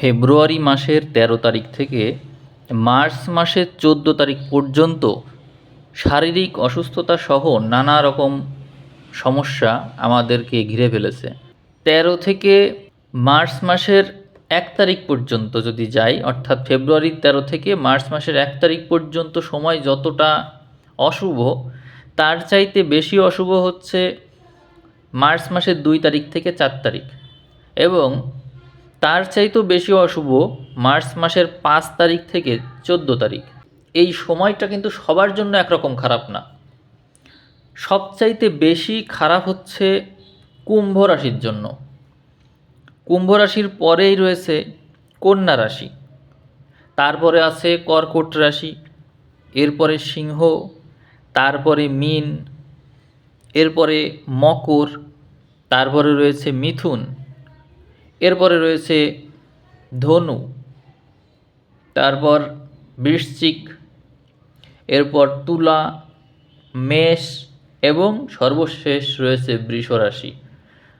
ফেব্রুয়ারি মাসের তেরো তারিখ থেকে মার্চ মাসের চোদ্দ তারিখ পর্যন্ত শারীরিক অসুস্থতা সহ নানা রকম সমস্যা আমাদেরকে ঘিরে ফেলেছে। তেরো থেকে মার্চ মাসের এক তারিখ পর্যন্ত যদি যাই, অর্থাৎ ফেব্রুয়ারির তেরো থেকে মার্চ মাসের এক তারিখ পর্যন্ত সময় যতটা অশুভ, তার চাইতে বেশি অশুভ হচ্ছে মার্চ মাসের দুই তারিখ থেকে চার তারিখ। এবং তার চাইতেও বেশি অশুভ মার্চ মাসের পাঁচ তারিখ থেকে চোদ্দ তারিখ। এই সময়টা কিন্তু সবার জন্য একরকম খারাপ না। সবচাইতে বেশি খারাপ হচ্ছে কুম্ভ রাশির জন্য। কুম্ভ রাশির পরেই রয়েছে কন্যা রাশি। তারপরে আছে কর্কট রাশি, এরপরে সিংহ, তারপরে মিন, এরপরে মকর, তারপরে রয়েছে মিথুন। এরপরে রয়েছে ধনু, তারপর বৃশ্চিক, এরপর তুলা, মেষ এবং সর্বশেষ রয়েছে বৃষ রাশি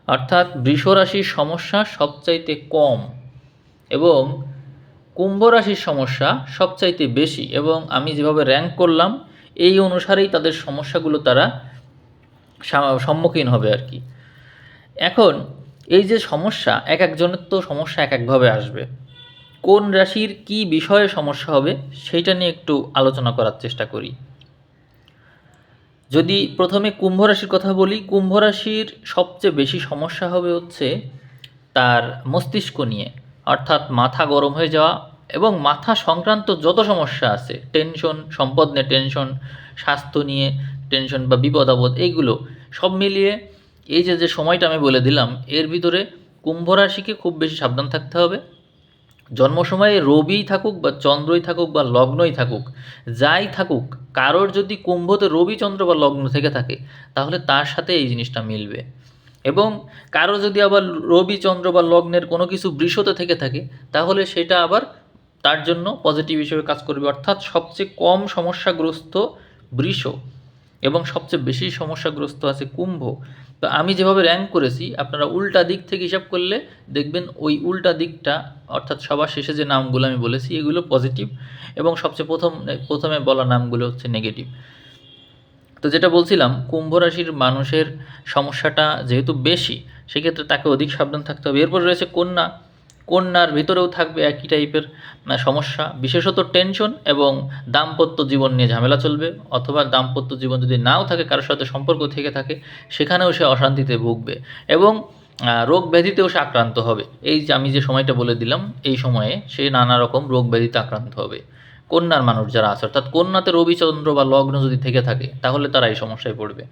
অর্থাৎ বৃষ রাশির সমস্যা সবচাইতে কম এবং কুম্ভ রাশির সমস্যা সবচাইতে বেশি এবং আমি যেভাবে র্যাঙ্ক করলাম, এই অনুসারেই তাদের সমস্যাগুলো তারা সম্মুখীন হবে আর কি। এখন এই যে সমস্যা, এক একজনের তো সমস্যা এক একভাবে আসবে। কোন রাশির কি বিষয়ে সমস্যা হবে, সেইটা নিয়ে একটু আলোচনা করার চেষ্টা করি। যদি প্রথমে কুম্ভ রাশির কথা বলি, কুম্ভ রাশির সবচেয়ে বেশি সমস্যা হবে হচ্ছে তার মস্তিষ্ক নিয়ে। অর্থাৎ মাথা গরম হয়ে যাওয়া এবং মাথা সংক্রান্ত যত সমস্যা আছে টেনশন সম্পদ নিয়ে টেনশন স্বাস্থ্য নিয়ে টেনশন বা বিপদ আপদ এইগুলো সব মিলিয়ে এই যে যে সময়টা আমি বলে দিলাম, এর ভিতরে কুম্ভ রাশিকে খুব বেশি সাবধান থাকতে হবে। জন্ম সময়ে রবিই থাকুক বা চন্দ্রই থাকুক বা লগ্নই থাকুক, যাই থাকুক, কারোর যদি কুম্ভতে রবি, চন্দ্র বা লগ্ন থেকে থাকে, তাহলে তার সাথে এই জিনিসটা মিলবে। এবং কারও যদি আবার রবি, চন্দ্র বা লগ্নের কোনো কিছু বৃষতে থেকে থাকে, তাহলে সেটা আবার তার জন্য পজিটিভ হিসেবে কাজ করবে। অর্থাৎ সবচেয়ে কম সমস্যাগ্রস্ত বৃষ এবং সবচেয়ে বেশি সমস্যাগ্রস্ত আছে কুম্ভ। তো আমি যেভাবে র্যাঙ্ক করেছি, আপনারা উল্টা দিক থেকে হিসাব করলে দেখবেন ওই উল্টা দিকটা, অর্থাৎ সবার শেষে যে নামগুলো আমি বলেছি, এগুলো পজিটিভ এবং সবচেয়ে প্রথম, প্রথমে বলা নামগুলো হচ্ছে নেগেটিভ তো যেটা বলছিলাম, কুম্ভ রাশির মানুষের সমস্যাটা যেহেতু বেশি, সেক্ষেত্রে তাকে অধিক সাবধান থাকতে হবে। এরপর রয়েছে কন্যা। কন্যার ভিতরেও থাকবে একই টাইপের সমস্যা। বিশেষত টেনশন এবং দাম্পত্য জীবন নিয়ে ঝামেলা চলবে অথবা দাম্পত্য জীবন যদি নাও থাকে, কারোর সাথে সম্পর্ক থেকে থাকে, সেখানেও সে অশান্তিতে ভুগবে এবং রোগ ব্যাধিতেও সে আক্রান্ত হবে। এই যে আমি যে সময়টা বলে দিলাম, এই সময়ে সে নানা রকম রোগ ব্যাধিতে আক্রান্ত হবে। কন্যার মানুষ যারা আছে, অর্থাৎ কন্যাতে রবিচন্দ্র বা লগ্ন যদি থেকে থাকে, তাহলে তারা এই সমস্যায় পড়বে।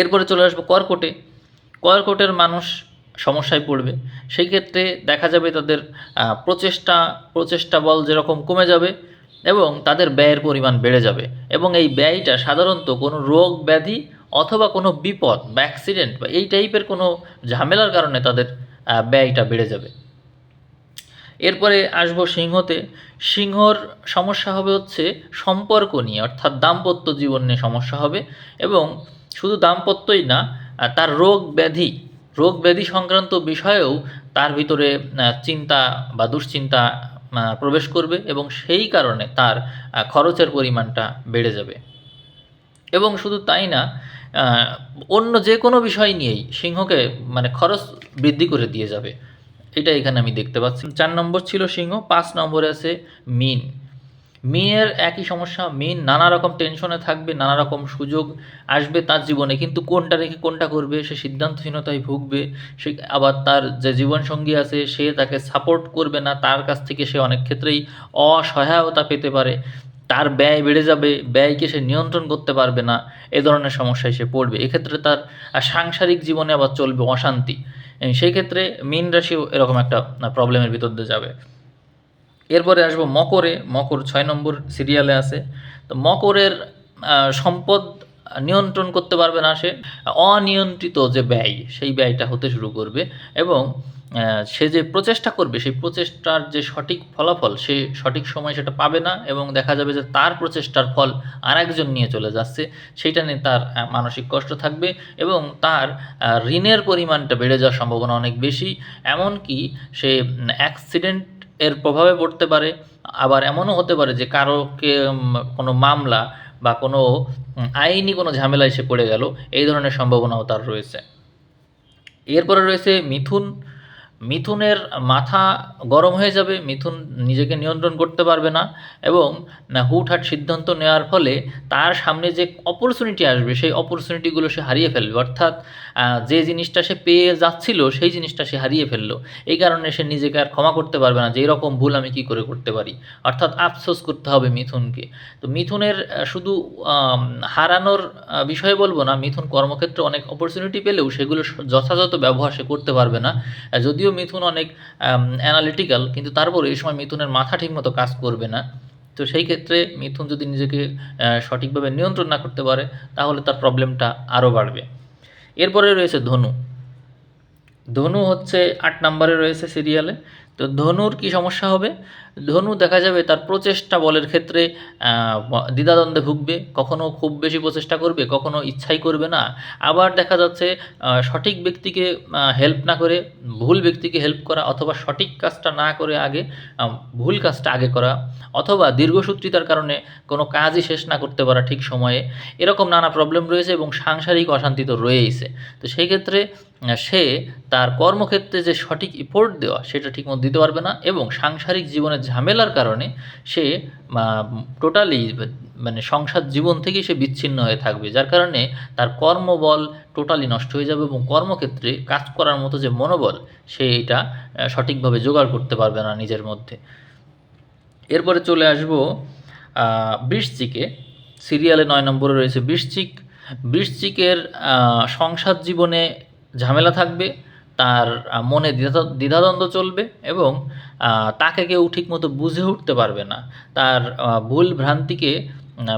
এরপরে চলে আসব কর্কটে। কর্কটের মানুষ সমস্যায় পড়বে। সেই ক্ষেত্রে দেখা যাবে তাদের প্রচেষ্টা প্রচেষ্টা বল যেরকম কমে যাবে এবং তাদের ব্যয়ের পরিমাণ বেড়ে যাবে এবং এই ব্যয়টা সাধারণত কোনো রোগ ব্যাধি অথবা কোনো বিপদ বা অ্যাক্সিডেন্ট বা এই টাইপের কোনো ঝামেলার কারণে তাদের ব্যয়টা বেড়ে যাবে। এরপরে আসব সিংহতে। সিংহর সমস্যা হবে হচ্ছে সম্পর্ক নিয়ে, অর্থাৎ দাম্পত্য জীবন নিয়ে সমস্যা হবে এবং শুধু দাম্পত্যই না তার রোগ ব্যাধি রোগ ব্যাধি সংক্রান্ত বিষয়েও তার ভিতরে চিন্তা বা দুশ্চিন্তা প্রবেশ করবে এবং সেই কারণে তার খরচের পরিমাণটা বেড়ে যাবে। এবং শুধু তাই না অন্য যে কোনো বিষয় নিয়েই সিংহকে মানে খরচ বৃদ্ধি করে দিয়ে যাবে। এটা এখানে আমি দেখতে পাচ্ছি। চার নম্বর ছিল সিংহ, পাঁচ নম্বরে আছে মিন। মিনের একই সমস্যা মিন নানা রকম টেনশনে থাকবে, নানা রকম সুযোগ আসবে তার জীবনে, কিন্তু কোনটা রেখে কোনটা করবে, সে সিদ্ধান্তহীনতায় ভুগবে, সে আবার তার যে জীবনসঙ্গী আছে, সে তাকে সাপোর্ট করবে না, তার কাছ থেকে সে অনেক ক্ষেত্রেই অসহায়তা পেতে পারে, তার ব্যয় বেড়ে যাবে, ব্যয়কে সে নিয়ন্ত্রণ করতে পারবে না, এ ধরনের সমস্যায় সে পড়বে, এক্ষেত্রে তার সাংসারিক জীবনে আবার চলবে অশান্তি, সেই ক্ষেত্রে মীন রাশিও এরকম একটা প্রবলেমের ভিতর দিয়ে যাবে। এরপরে আসব মকরে। মকর ছয় নম্বর সিরিয়ালে আছে। তো মকরের সম্পদ নিয়ন্ত্রণ করতে পারবে না সে। অনিয়ন্ত্রিত যে ব্যয়, সেই ব্যয়টা হতে শুরু করবে এবং সে যে প্রচেষ্টা করবে, সেই প্রচেষ্টার যে সঠিক ফলাফল, সে সঠিক সময় সেটা পাবে না এবং দেখা যাবে যে তার প্রচেষ্টার ফল আরেকজন নিয়ে চলে যাচ্ছে। সেইটা নিয়ে তার মানসিক কষ্ট থাকবে এবং তার ঋণের পরিমাণটা বেড়ে যাওয়ার সম্ভাবনা অনেক বেশি। এমনকি সে অ্যাক্সিডেন্ট এর প্রভাবে পড়তে পারে। আবার এমনও হতে পারে যে কারোকে কোনো মামলা বা কোনো আইনি কোনো ঝামেলা এসে পড়ে গেল, এই ধরনের সম্ভাবনাও তার রয়েছে। এরপরে রয়েছে মিথুন। মিথুনের মাথা গরম হয়ে যাবে মিথুন নিজেকে নিয়ন্ত্রণ করতে পারবে না এবং হুটহাট সিদ্ধান্ত নেওয়ার ফলে তার সামনে যে অপরচুনিটি আসবে সেই অপরচুনিটিগুলো সে হারিয়ে ফেলবে। অর্থাৎ যে জিনিসটা সে পেয়ে যাচ্ছিল সেই জিনিসটা সে হারিয়ে ফেলল। এই কারণে সে নিজেকে আর ক্ষমা করতে পারবে না যে এরকম ভুল আমি কি করে করতে পারি। অর্থাৎ আফসোস করতে হবে মিথুনকে। তো মিথুনের শুধু হারানোর বিষয়ে বলব না মিথুন কর্মক্ষেত্রে অনেক অপরচুনিটি পেলেও সেগুলো যথাযথ ব্যবহার সে করতে পারবে না। আহ, যদিও মিথুন অনেক অ্যানালিটিক্যাল কিন্তু তারপরে এই সময় মিথুনের মাথা ঠিকমতো কাজ করবে না। তো সেই ক্ষেত্রে মিথুন যদি নিজেকে সঠিকভাবে নিয়ন্ত্রণ না করতে পারে, তাহলে তার প্রবলেমটা আরও বাড়বে। এরপরে রয়েছে ধনু। ধনু হচ্ছে আট নম্বরে রয়েছে সিরিয়ালে তো ধনুর কি সমস্যা হবে? ধনু দেখা যাবে তার প্রচেষ্টা বলের ক্ষেত্রে দ্বিধাদ্বন্দ্বে ভুগবে, কখনো খুব বেশি প্রচেষ্টা করবে, কখনো ইচ্ছাই করবে না। আবার দেখা যাচ্ছে সঠিক ব্যক্তিকে হেল্প না করে, ভুল ব্যক্তিকে হেল্প করা অথবা সঠিক কাজটা না করে আগে ভুল কাজটা আগে করা অথবা দীর্ঘসূত্রিতার কারণে কোনো কাজই শেষ না করতে পারা ঠিক সময়ে, এরকম নানা প্রবলেম রয়েছে এবং সাংসারিক অশান্তি তো রয়েইছে। তো সেই ক্ষেত্রে সে তার কর্মক্ষেত্রে যে সঠিক ইফোর্ট দেওয়া, সেটা ঠিকমতো দিতে পারবে না এবং সাংসারিক জীবনের ঝামেলার কারণে সে টোটালি মানে সংসার জীবন থেকেই সে বিচ্ছিন্ন হয়ে থাকবে, যার কারণে তার কর্মবল টোটালি নষ্ট হয়ে যাবে এবং কর্মক্ষেত্রে কাজ করার মতো যে মনোবল, সে এটা সঠিকভাবে জোগাড় করতে পারবে না নিজের মধ্যে। এরপরে চলে আসব বৃশ্চিকে। সিরিয়ালে নয় নম্বরে রয়েছে বৃশ্চিক। বৃশ্চিকের সংসার জীবনে ঝামেলা থাকবে তার মনে দ্বিধা, দ্বিধাদ্বন্দ্ব চলবে এবং তাকে কেউ ঠিকমতো বুঝে উঠতে পারবে না। তার ভুল ভ্রান্তিকে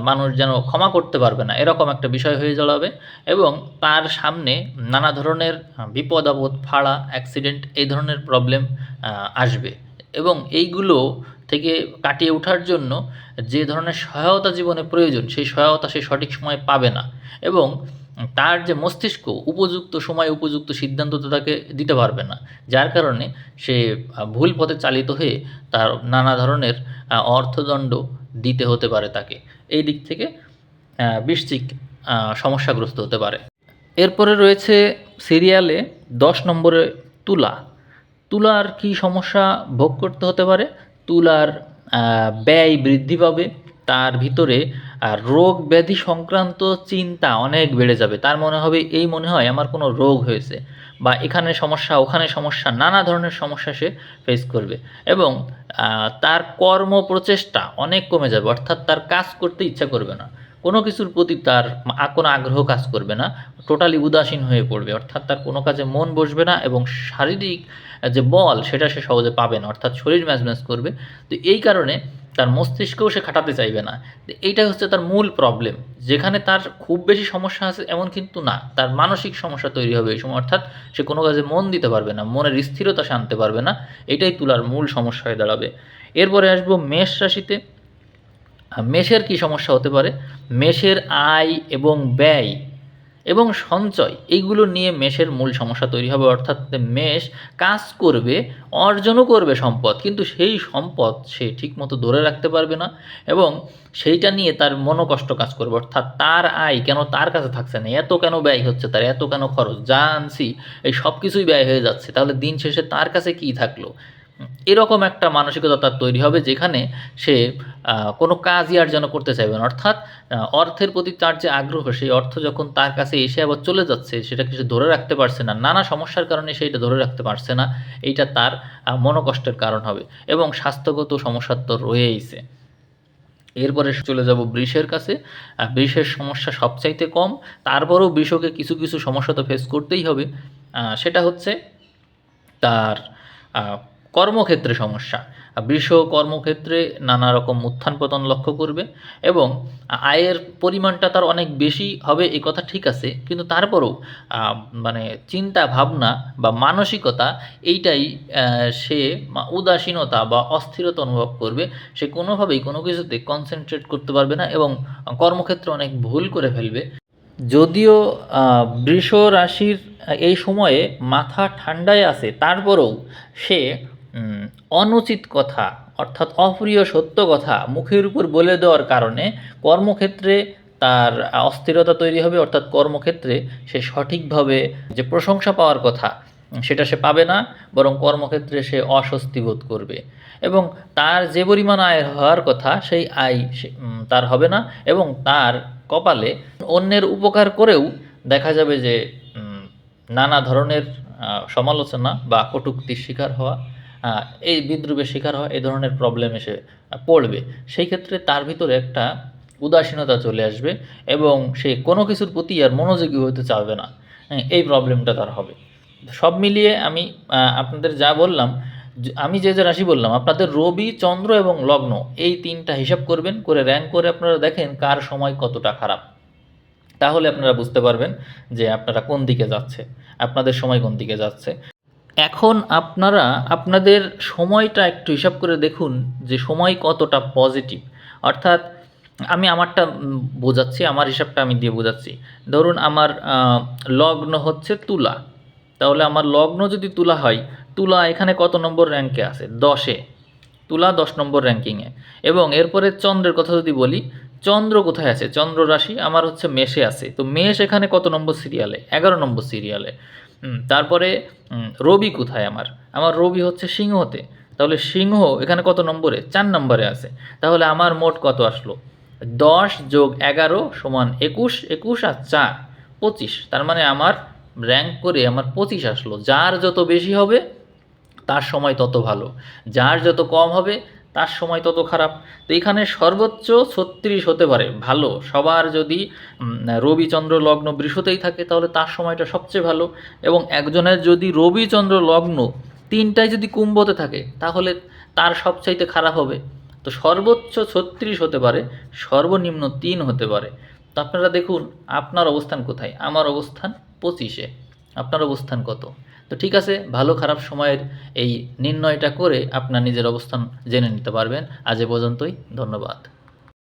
মানুষ যেন ক্ষমা করতে পারবে না। এরকম একটা বিষয় হয়ে দাঁড়াবে এবং তার সামনে নানা ধরনের বিপদ, আপদ, ফাড়া অ্যাক্সিডেন্ট এই ধরনের প্রবলেম আসবে। এবং এইগুলো থেকে কাটিয়ে ওঠার জন্য যে ধরনের সহায়তা জীবনে প্রয়োজন, সেই সহায়তা সে সঠিক সময়ে পাবে না। এবং তার যে মস্তিষ্ক উপযুক্ত সময় উপযুক্ত সিদ্ধান্ত তো তাকে দিতে পারবে না। যার কারণে সে ভুল পথে চালিত হয়ে তার নানা ধরনের অর্থদণ্ড দিতে হতে পারে তাকে। এই দিক থেকে বৃশ্চিক সমস্যাগ্রস্ত হতে পারে। এরপরে রয়েছে সিরিয়ালে দশ নম্বরে তুলা। তুলার কি সমস্যা ভোগ করতে হতে পারে? তুলার ব্যয় বৃদ্ধি পাবে। তার ভিতরে রোগ ব্যাধি সংক্রান্ত চিন্তা অনেক বেড়ে যাবে। তার মনে হবে, এই মনে হয় আমার কোনো রোগ হয়েছে বা এখানে সমস্যা, ওখানে সমস্যা, নানা ধরনের সমস্যা সে ফেস করবে। এবং তার কর্ম প্রচেষ্টা অনেক কমে যাবে, অর্থাৎ তার কাজ করতে ইচ্ছা করবে না। কোনো কিছুর প্রতি তার কোনো আগ্রহ কাজ করবে না টোটালি উদাসীন হয়ে পড়বে। অর্থাৎ তার কোনো কাজে মন বসবে না এবং শারীরিক যে বল, সেটা সে সহজে পাবে না। অর্থাৎ শরীর ম্যাচ করবে। তো এই কারণে তার মস্তিষ্কেও সে খাটাতে চাইবে না। তো এইটা হচ্ছে তার মূল প্রবলেম যেখানে তার খুব বেশি সমস্যা আছে এমন কিন্তু না। তার মানসিক সমস্যা তৈরি হবে এই সময়। অর্থাৎ সে কোনো কাজে মন দিতে পারবে না। মনের স্থিরতা সে আনতে পারবে না। এটাই তুলার মূল সমস্যা হয়ে দাঁড়াবে। এরপরে আসব মেষ রাশিতে। মেষের কি সমস্যা হতে পারে? মেষের আয় এবং ব্যয় এবং সঞ্চয়, এইগুলো নিয়ে মেষের মূল সমস্যা তৈরি হবে। অর্থাৎ মেষ কাজ করবে, অর্জনও করবে সম্পদ, কিন্তু সেই সম্পদ সে ঠিকমতো ধরে রাখতে পারবে না এবং সেইটা নিয়ে তার মনোকষ্ট কাজ করবে। অর্থাৎ তার আয় কেন তার কাছে থাকছে না? এত কেন ব্যয় হচ্ছে তার? এত কেন খরচ? যা আনছি, এই সব কিছুই ব্যয় হয়ে যাচ্ছে। তাহলে দিন শেষে তার কাছে কী থাকল? এরকম একটা মানসিকতা তার তৈরি হবে যেখানে সে কোনো কাজই আর যেন করতে চাইবে না। অর্থাৎ অর্থের প্রতি তার যে আগ্রহ, সেই অর্থ যখন তার কাছে এসে আবার চলে যাচ্ছে, সেটাকে সে ধরে রাখতে পারছে না। নানা সমস্যার কারণে সেইটা ধরে রাখতে পারছে না। এইটা তার মনোকষ্টের কারণ হবে এবং স্বাস্থ্যগত সমস্যা তো রয়েইছে। এরপরে চলে যাব বৃষের কাছে। বৃষের সমস্যা সবচাইতে কম। তারপরেও বৃষকে কিছু কিছু সমস্যা তো ফেস করতেই হবে। সেটা হচ্ছে তার কর্মক্ষেত্রে সমস্যা। বৃষ কর্মক্ষেত্রে নানা রকম উত্থান পতন লক্ষ্য করবে এবং আয়ের পরিমাণটা তার অনেক বেশি হবে, এই কথা ঠিক আছে। কিন্তু তারপরেও মানে চিন্তা, ভাবনা বা মানসিকতা এইটাই সে উদাসীনতা বা অস্থিরতা অনুভব করবে। সে কোনোভাবেই কোনো কিছুতে কনসেন্ট্রেট করতে পারবে না এবং কর্মক্ষেত্রে অনেক ভুল করে ফেলবে। যদিও বৃষ রাশির এই সময়ে মাথা ঠান্ডায় আছে, তারপরেও সে অনুচিত কথা, অর্থাৎ অপ্রিয় সত্য কথা মুখের উপর বলে দেওয়ার কারণে কর্মক্ষেত্রে তার অস্থিরতা তৈরি হবে, অর্থাৎ কর্মক্ষেত্রে সে সঠিকভাবে যে প্রশংসা পাওয়ার কথা, সেটা সে পাবে না, বরং কর্মক্ষেত্রে সে অস্বস্তি বোধ করবে। এবং তার যে পরিমাণ আয় হওয়ার কথা, সেই আয় তার হবে না, এবং তার কপালে অন্যের উপকার করেও দেখা যাবে যে নানা ধরনের সমালোচনা বা কটূক্তির শিকার হওয়া এই বিদ্রুপের শিকার হওয়া এই ধরনের প্রবলেম এসে পড়বে। সেই ক্ষেত্রে তার ভিতরে একটা উদাসীনতা চলে আসবে এবং সে কোনো কিছুর প্রতি আর মনোযোগী হতে চাইবে না। হ্যাঁ, এই প্রবলেমটা তার হবে। সব মিলিয়ে আমি আপনাদের যা বললাম আমি যে যে রাশি বললাম আপনাদের রবি চন্দ্র এবং লগ্ন এই তিনটা হিসাব করবেন করে র্যাঙ্ক করে আপনারা দেখেন কার সময় কতটা খারাপ। তাহলে আপনারা বুঝতে পারবেন যে আপনারা কোন দিকে যাচ্ছে আপনাদের সময় কোন দিকে যাচ্ছে। এখন আপনারা, আপনাদের সময়টা একটু হিসাব করে দেখুন যে সময় কতটা পজিটিভ অর্থাৎ আমি আমারটা বোঝাচ্ছি, আমার হিসাবটা আমি দিয়ে বোঝাচ্ছি। ধরুন আমার লগ্ন হচ্ছে তুলা। তাহলে আমার লগ্ন যদি তুলা হয়, তুলা এখানে কত নম্বর র্যাঙ্কে আছে? দশে। তুলা দশ নম্বর র্যাঙ্কিংয়ে এবং এরপরে চন্দ্রের কথা যদি বলি, চন্দ্র কোথায় আছে? চন্দ্র রাশি, আমার হচ্ছে মেষে আছে। তো মেষ এখানে কত নম্বর সিরিয়ালে এগারো নম্বর সিরিয়ালে তারপরে রবি কোথায় আমার? আমার রবি হচ্ছে সিংহতে। তাহলে সিংহ এখানে কত নম্বরে? চার নম্বরে আছে। তাহলে আমার মোট কত আসলো? দশ যোগ এগারো সমান একুশ একুশ আর চার, পঁচিশ। তার মানে আমার র্যাঙ্ক করে আমার পঁচিশ আসলো। যার যত বেশি হবে, তার সময় তত ভালো। যার যত কম হবে তার সময় তত খারাপ। তো এখানে সর্বোচ্চ ছত্রিশ হতে পারে। ভালো। সবার যদি রবিচন্দ্র লগ্ন বৃষতেই থাকে, তাহলে তার সময়টা সবচেয়ে ভালো। এবং একজনের যদি রবিচন্দ্র লগ্ন তিনটায় যদি কুম্ভতে থাকে, তাহলে তার সবচাইতে খারাপ হবে। তো সর্বোচ্চ ছত্রিশ হতে পারে, সর্বনিম্ন তিন হতে পারে। তো আপনারা দেখুন, আপনার অবস্থান কোথায়? আমার অবস্থান পঁচিশে। আপনার অবস্থান কত? তো ঠিক আছে, ভালো খারাপ সময়ের এই নির্ণয়টা করে আপনার নিজের অবস্থান জেনে নিতে পারবেন। আজ এ পর্যন্তই, ধন্যবাদ।